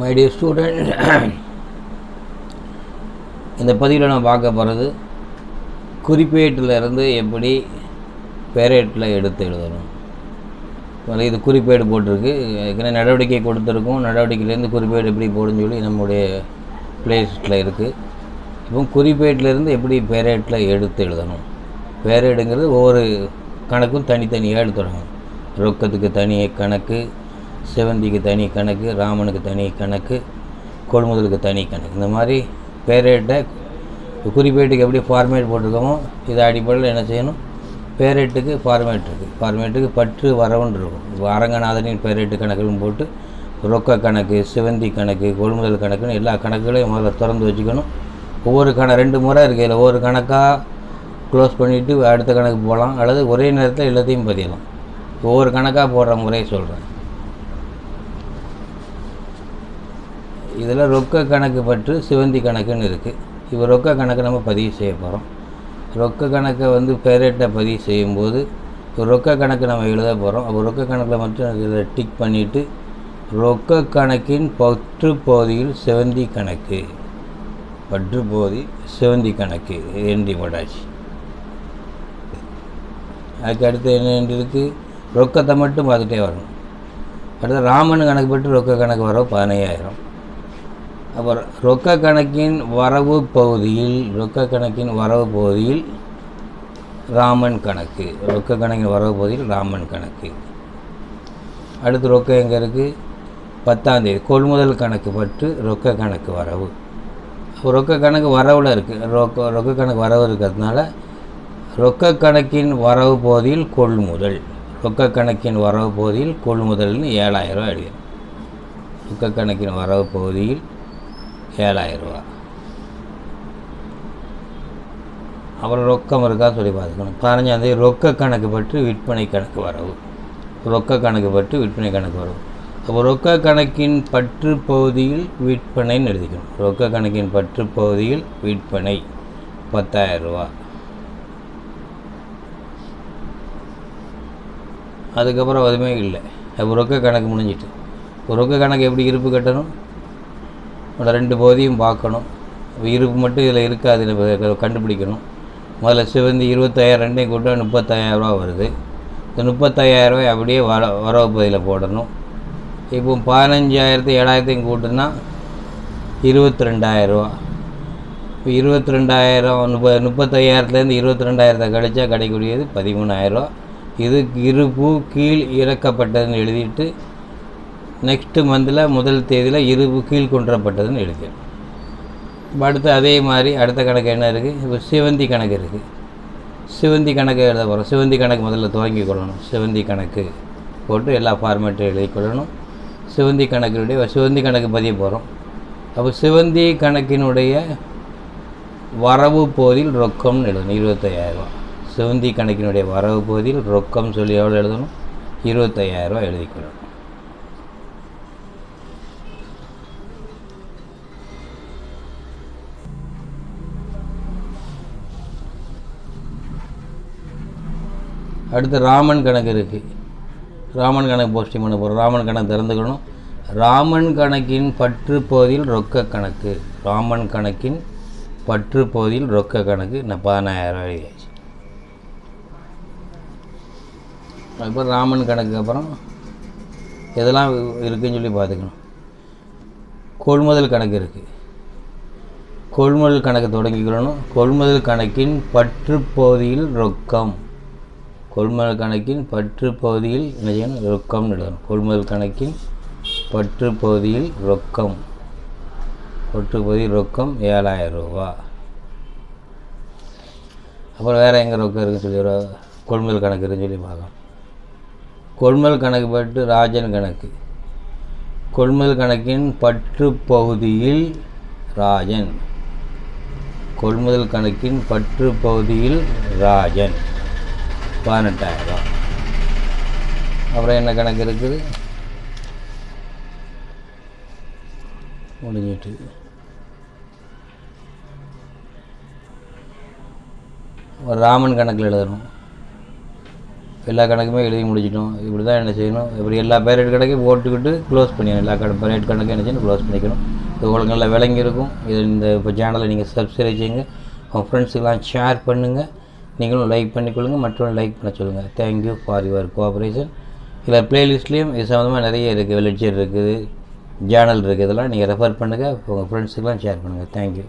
My dear student இந்த பதிவில் நான் பார்க்க போகிறது குறிப்பேட்டில் இருந்து எப்படி பேரேட்டில் எடுத்து எழுதணும். முதல்ல இது குறிப்பேடு போட்டிருக்கு. ஏற்கனவே நடவடிக்கை கொடுத்துருக்கோம். நடவடிக்கையிலேருந்து குறிப்பேடு எப்படி போடுன்னு சொல்லி நம்முடைய பிளேலிஸ்ட்டில் இருக்குது இப்போ குறிப்பேட்டிலேருந்து எப்படி பேரேட்டில் எடுத்து எழுதணும்? பேரேடுங்கிறது ஒவ்வொரு கணக்கும் தனித்தனியாக எடுத்துடணும் ரொக்கத்துக்கு தனி கணக்கு செவந்திக்கு தனி கணக்கு ராமனுக்கு தனி கணக்கு கொள்முதலுக்கு தனி கணக்கு. இந்த மாதிரி பேரேட்டை குறிப்பேட்டுக்கு எப்படி ஃபார்மேட் போட்டிருக்கோமோ இதை அடிப்படையில் என்ன செய்யணும்? பேரேட்டுக்கு ஃபார்மேட் இருக்குது ஃபார்மேட்டுக்கு பற்று வரவுன்னு இருக்கும். இப்போ அரங்கநாதனின் பேரேட்டு கணக்குன்னு போட்டு ரொக்க கணக்கு சிவந்தி கணக்கு கொள்முதல் கணக்குன்னு எல்லா கணக்குகளையும் முதல்ல திறந்து வச்சுக்கணும். ஒவ்வொரு கணக்கு ரெண்டு முறை இருக்குது இல்லை ஒவ்வொரு கணக்காக க்ளோஸ் பண்ணிவிட்டு அடுத்த கணக்கு போகலாம். அல்லது ஒரே நேரத்தில் எல்லாத்தையும் பதியலாம். ஒவ்வொரு கணக்காக போடுற முறையை சொல்கிறேன் இதில் ரொக்க கணக்கு பற்று சிவந்தி கணக்குன்னு இருக்குது இப்போ ரொக்க கணக்கு நம்ம பதிவு செய்ய போகிறோம். ரொக்க கணக்கை வந்து பேரேட்டை பதிவு செய்யும்போது இப்போ ரொக்க கணக்கு நம்ம எழுத போகிறோம். அப்போ ரொக்க கணக்கில் மட்டும் இதில் டிக் பண்ணிவிட்டு ரொக்க கணக்கின் பற்று பகுதியில் சிவந்தி கணக்கு. பற்று பகுதி சிவந்தி கணக்கு. என்டி போட்டாச்சு? அதுக்கு அடுத்து என்ன இருக்குது ரொக்கத்தை மட்டும் பார்த்துட்டே வரணும். அடுத்து ராமன் கணக்கு பட்டு ரொக்க கணக்கு வர பதினையாயிரம். அப்புறம் ரொக்க கணக்கின் வரவு பகுதியில் ரொக்க கணக்கின் வரவு பகுதியில் ராமன் கணக்கு. ரொக்க கணக்கின் வரவு பகுதியில் ராமன் கணக்கு. அடுத்து ரொக்கம் எங்கே இருக்குது பத்தாந்தேதி கொள்முதல் கணக்கு பட்டு ரொக்க கணக்கு வரவு. அப்போ ரொக்க கணக்கு வரவில் இருக்குது ரொக்க ரொக்க கணக்கு வரவு இருக்கிறதுனால ரொக்க கணக்கின் வரவு பகுதியில் கொள்முதல். ரொக்க கணக்கின் வரவு பகுதியில் கொள்முதல்னு ஏழாயிரம் எழுதிடும் ரொக்க கணக்கின் வரவு பகுதியில் ஏழாயிரரூவா அப்புறம் ரொக்கம் இருக்கா சொல்லி பார்த்துக்கணும். பதினஞ்சாந்தேதி ரொக்க கணக்கு பற்றி விற்பனை கணக்கு வரவு. ரொக்க கணக்கு பற்றி விற்பனை கணக்கு வரவு. அப்போ ரொக்க கணக்கின் பற்று பகுதியில் விற்பனைன்னு எழுதிக்கணும். ரொக்க கணக்கின் பற்று பகுதியில் விற்பனை பத்தாயிரரூவா. அதுக்கப்புறம் எதுவுமே இல்லை. அப்போ ரொக்க கணக்கு முடிஞ்சிட்டு. இப்போ ரொக்க கணக்கு எப்படி இருப்பு கட்டணும்? அதோட ரெண்டு பகுதியும் பார்க்கணும். இருப்பு மட்டும் இதில் இருக்காது கண்டுபிடிக்கணும். முதல்ல சிவந்தி இருபத்தாயிரம் ரெண்டையும் கூட்ட முப்பத்தாயிரரூவா வருது. இந்த முப்பத்தாயிரரூவாய் அப்படியே வர வரவு பகுதியில் போடணும். இப்போ பதினஞ்சாயிரத்து ஏழாயிரத்தையும் கூட்டுனா இருபத்தி ரெண்டாயிரரூவா இப்போ இருபத்தி ரெண்டாயிரம் முப்ப முப்பத்தையாயிரத்துலேருந்து இருபத்தி ரெண்டாயிரத்தை கழிச்சா கிடைக்கக்கூடியது பதிமூணாயிரரூவா இது இருப்பு கீழ் இறக்கப்பட்டதுன்னு எழுதிட்டு நெக்ஸ்ட்டு மந்தில் முதல் தேதியில் இருபு கீழ் கொன்றப்பட்டதுன்னு எழுதிடும் இப்போ அடுத்து அதே மாதிரி அடுத்த கணக்கு என்ன இருக்குது இப்போ சிவந்தி கணக்கு இருக்குது சிவந்தி கணக்கு எழுத போகிறோம். சிவந்தி கணக்கு முதல்ல துவங்கி கொள்ளணும். சிவந்தி கணக்கு போட்டு எல்லா ஃபார்மேட்டும் எழுதி கொள்ளணும். சிவந்தி கணக்கினுடைய சிவந்தி கணக்கு பதிய போகிறோம். அப்போ சிவந்தி கணக்கினுடைய வரவு போதில் ரொக்கம்னு எழுதணும். இருபத்தையாயிரரூவா சிவந்தி கணக்கினுடைய வரவு போதில் ரொக்கம் சொல்லி எவ்வளோ எழுதணும்? இருபத்தையாயிரரூவா எழுதிக்கொள்ளணும் அடுத்து ராமன் கணக்கு இருக்குது ராமன் கணக்கு போஸ்டிங் பண்ண போகிறோம் ராமன் கணக்கு திறந்துக்கணும். ராமன் கணக்கின் பற்று பகுதியில் ரொக்க கணக்கு. ராமன் கணக்கின் பற்று பகுதியில் ரொக்க கணக்கு. நான் பதினாயிரம் எழுதியாச்சு. அப்புறம் ராமன் கணக்கு அப்புறம் எதெல்லாம் இருக்குதுன்னு சொல்லி பார்த்துக்கணும். கொள்முதல் கணக்கு இருக்குது கொள்முதல் கணக்கு தொடங்கிக்கிறணும் கொள்முதல் கணக்கின் பற்று பகுதியில் ரொக்கம். கொள்முதல் கணக்கின் பற்று பகுதியில் என்ன ரொக்கம் ரொக்கம்னு எழுதணும் கொள்முதல் கணக்கின் பற்று பகுதியில் ரொக்கம். பற்று பகுதியில் ரொக்கம் ஏழாயிரம் ரூபா. அப்புறம் வேறு எங்கே ரொக்கம் இருக்குன்னு சொல்லி கொள்முதல் கணக்கு இருக்குன்னு சொல்லி பார்க்கலாம். கொள்முதல் கணக்கு பட்டு ராஜன் கணக்கு. கொள்முதல் கணக்கின் பற்று பகுதியில் ராஜன். கொள்முதல் கணக்கின் பற்று பகுதியில் ராஜன். பதினெட்டாயிரம் அப்புறம் என்ன கணக்கு இருக்குது? முடிஞ்சிட்டு. ஒரு ராமன் கணக்கில் எழுதணும். எல்லா கணக்குமே எழுதி முடிச்சிட்டோம். இப்படி தான் என்ன செய்யணும்? இப்படி எல்லா பேரேட் கணக்கையும் போட்டுக்கிட்டு க்ளோஸ் பண்ணிடணும். எல்லா கணக்கு பேரேட் கணக்கும் என்ன செய்யணும்? க்ளோஸ் பண்ணிக்கணும். இது உங்களுக்கு நல்லா விளங்கியிருக்கும் இது இந்த இப்போ சேனலை நீங்கள் சப்ஸ்கிரைப் செய்யுங்க. உங்கள் ஃப்ரெண்ட்ஸுக்கெல்லாம் ஷேர் பண்ணுங்கள் நீங்களும் லைக் பண்ணிக்கொள்ளுங்கள் மற்றவங்க லைக் பண்ண சொல்லுங்கள் தேங்க்யூ ஃபார் யுவர் கோஆப்ரேஷன் இதில் ப்ளேலிஸ்ட்லேயும் இது சம்மந்தமாக நிறைய இருக்குது வெளிச்சர் இருக்குது ஜேர்னல் இருக்குது இதெல்லாம் நீங்கள் ரெஃபர் பண்ணுங்கள் உங்கள் ஃப்ரெண்ட்ஸுக்கெல்லாம் ஷேர் பண்ணுங்கள் தேங்க்யூ